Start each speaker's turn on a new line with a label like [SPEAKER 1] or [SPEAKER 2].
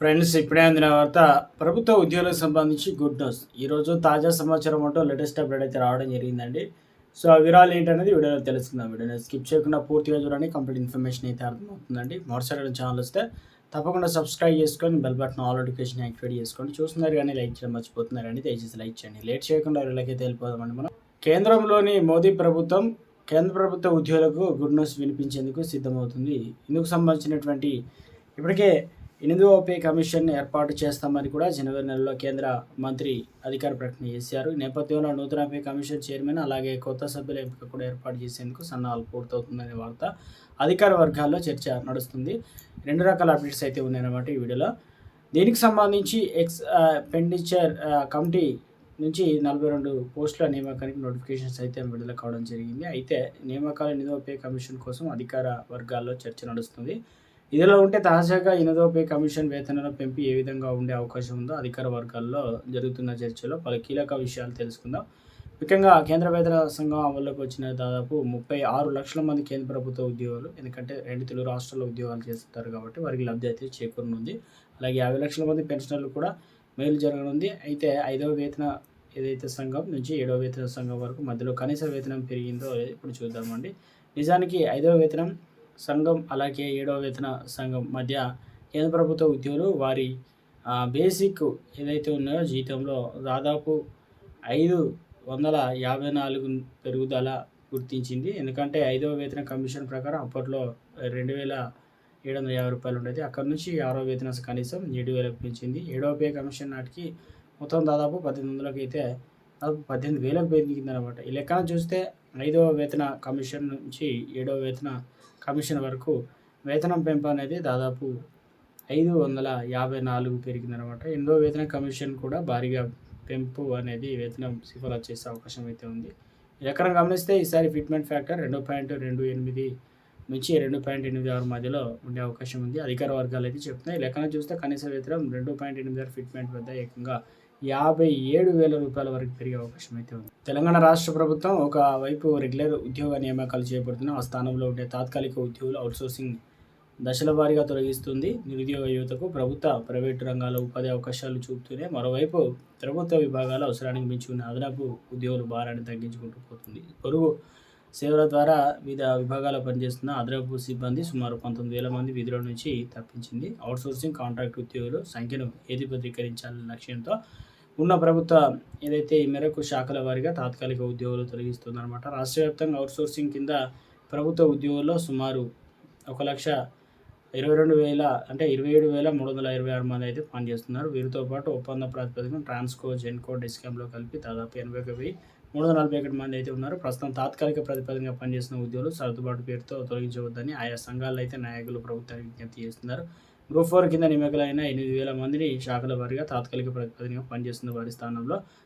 [SPEAKER 1] Friends ఇప్పుడే అందిన వార్త ప్రభుత్వ ఉద్యోగులకు సంబంధించి గుడ్ న్యూస్ ఈరోజు తాజా సమాచారం అంటూ లేటెస్ట్ అప్డేట్ అయితే రావడం జరిగిందండి. సో ఆ వివరాలు ఏంటనేది వీడియోలో తెలుసుకుందాం. వీడియోని స్కిప్ చేయకుండా పూర్తిగా చూడండి. కంప్లీట్ ఇన్ఫర్మేషన్ అయితే అర్థమవుతుందండి. మరోసారి ఛానల్ వస్తే తప్పకుండా సబ్స్క్రైబ్ చేసుకొని bell button all notification activate చేసుకోండి. చూస్తున్నారు కానీ లైక్ చేయడం మర్చిపోతున్నారండి. దయచేసి లైక్ చేయండి. లేట్ చేయకుండా వీళ్ళకైతే వెళ్ళిపోదామండి మనం. కేంద్రంలోని మోదీ ప్రభుత్వం కేంద్ర ప్రభుత్వ ఉద్యోగులకు గుడ్ న్యూస్ వినిపించేందుకు సిద్ధమవుతుంది. ఇందుకు సంబంధించినటువంటి ఇప్పటికే ఎనిమిదవ పే కమిషన్ ఏర్పాటు చేస్తామని కూడా జనవరి నెలలో కేంద్ర మంత్రి అధికార ప్రకటన చేశారు. ఈ నేపథ్యంలో నూతన పే కమిషన్ చైర్మన్ అలాగే కొత్త సభ్యుల ఎంపిక కూడా ఏర్పాటు చేసేందుకు సన్నాహాలు పూర్తవుతుందనే వార్త అధికార వర్గాల్లో చర్చ నడుస్తుంది. రెండు రకాల అప్డేట్స్ అయితే ఉన్నాయన్నమాట ఈ వీడియోలో. దీనికి సంబంధించి ఎక్స్ పెండిచర్ కమిటీ నుంచి నలభై రెండు పోస్టుల నియామకానికి నోటిఫికేషన్స్ అయితే విడుదల కావడం జరిగింది. అయితే నియామకాల నిధువపే కమిషన్ కోసం అధికార వర్గాల్లో చర్చ నడుస్తుంది. ఇదిలో ఉంటే తాజాగా ఇనదోపే కమిషన్ వేతనాల పెంపు ఏ విధంగా ఉండే అవకాశం ఉందో అధికార వర్గాల్లో జరుగుతున్న చర్చలో పలు కీలక విషయాలు తెలుసుకుందాం. ముఖ్యంగా కేంద్ర వేతన సంఘం అమల్లోకి వచ్చిన దాదాపు ముప్పై ఆరు లక్షల మంది కేంద్ర ప్రభుత్వ ఉద్యోగులు ఎందుకంటే రెండు తెలుగు రాష్ట్రాల్లో ఉద్యోగాలు చేస్తుంటారు కాబట్టి వారికి లబ్ధి అయితే చేకూరనుంది. అలాగే యాభై లక్షల మంది పెన్షనర్లు కూడా మేలు జరగనుంది. అయితే ఐదవ వేతన ఏదైతే సంఘం నుంచి ఏడవ వేతన సంఘం వరకు మధ్యలో కనీస వేతనం పెరిగిందో ఇప్పుడు చూద్దామండి. నిజానికి ఐదవ వేతనం సంఘం అలాగే ఏడవ వేతన సంఘం మధ్య కేంద్ర ప్రభుత్వ ఉద్యోగులు వారి బేసిక్ ఏదైతే ఉన్నాయో జీతంలో దాదాపు ఐదు వందల యాభై నాలుగు పెరుగుదల గుర్తించింది. ఎందుకంటే ఐదవ వేతన కమిషన్ ప్రకారం అప్పట్లో రెండు వేల ఏడు వందల యాభై రూపాయలు ఉండేది. అక్కడ నుంచి ఆరో వేతన కనీసం ఏడు వేలకు పెంచింది. ఏడవ పే కమిషన్ నాటికి మొత్తం దాదాపు పద్దెనిమిది వందలకి అయితే దాదాపు పద్దెనిమిది వేలకు పెరిగిందనమాట ఈ లెక్కన చూస్తే ఐదవ వేతన కమిషన్ నుంచి ఏడవ వేతన కమిషన్ వరకు వేతనం పెంపు అనేది దాదాపు ఐదు వందల యాభై నాలుగు పెరిగిందనమాట. ఎనిమిదో వేతన కమిషన్ కూడా భారీగా పెంపు అనేది వేతనం సిఫారసు చేసే అవకాశం అయితే ఉంది. ఈ లెక్కన గమనిస్తే ఈసారి ఫిట్మెంట్ ఫ్యాక్టర్ రెండు పాయింట్ రెండు ఎనిమిది నుంచి రెండు పాయింట్ ఎనిమిది ఆరు మధ్యలో ఉండే అవకాశం ఉంది. అధికార వర్గాలు అయితే చెప్తున్నాయి. లెక్కన చూస్తే కనీస వేతనం రెండు పాయింట్ ఎనిమిది ఆరు ఫిట్మెంట్ వద్ద ఏకంగా యాభై ఏడు వేల రూపాయల వరకు పెరిగే అవకాశం అయితే ఉంది. తెలంగాణ రాష్ట్ర ప్రభుత్వం ఒక వైపు రెగ్యులర్ ఉద్యోగ నియామకాలు చేపడుతున్న ఆ స్థానంలో ఉండే తాత్కాలిక ఉద్యోగులు అవుట్సోర్సింగ్ దశల వారీగా తొలగిస్తుంది. నిరుద్యోగ యువతకు ప్రభుత్వ ప్రైవేటు రంగాల ఉపాధి అవకాశాలు చూపుతూనే మరోవైపు ప్రభుత్వ విభాగాల అవసరానికి మించి ఉన్న అదనపు ఉద్యోగుల భారాన్ని తగ్గించుకుంటూ పోతుంది. పొరుగు సేవల ద్వారా వివిధ విభాగాల్లో పనిచేస్తున్న అదనపు సిబ్బంది సుమారు పంతొమ్మిది వేల మంది విధుల నుంచి తప్పించింది. అవుట్సోర్సింగ్ కాంట్రాక్ట్ ఉద్యోగుల సంఖ్యను ఏదిపత్రీకరించాలనే లక్ష్యంతో ఉన్న ప్రభుత్వ ఏదైతే ఈ మేరకు శాఖల వారీగా తాత్కాలిక ఉద్యోగులు తొలగిస్తుందన్నమాట రాష్ట్ర వ్యాప్తంగా అవుట్సోర్సింగ్ కింద ప్రభుత్వ ఉద్యోగుల్లో సుమారు ఒక లక్ష ఇరవై రెండు వేల అంటే ఇరవై ఏడు వేల మూడు వందల ఇరవై ఆరు మంది అయితే పనిచేస్తున్నారు. వీరితో పాటు ఒప్పంద ప్రాతిపదికన ట్రాన్స్కో జెన్కో డిస్కామ్లో కలిపి దాదాపు ఎనభై ఒక వెయ్యి మూడు వందల నలభై ఒకటి మంది అయితే ఉన్నారు. ప్రస్తుతం తాత్కాలిక ప్రతిపాదనగా పనిచేస్తున్న ఉద్యోగులు సర్దుబాటు పేరుతో తొలగించవద్దని ఆయా సంఘాలు అయితే నాయకులు ప్రభుత్వానికి విజ్ఞప్తి చేస్తున్నారు. గ్రూప్ ఫోర్ కింద నియమితులైన ఎనిమిది వేల మందిని శాఖల వారిగా తాత్కాలిక ప్రతిపాదనగా పనిచేస్తున్న వారి స్థానంలో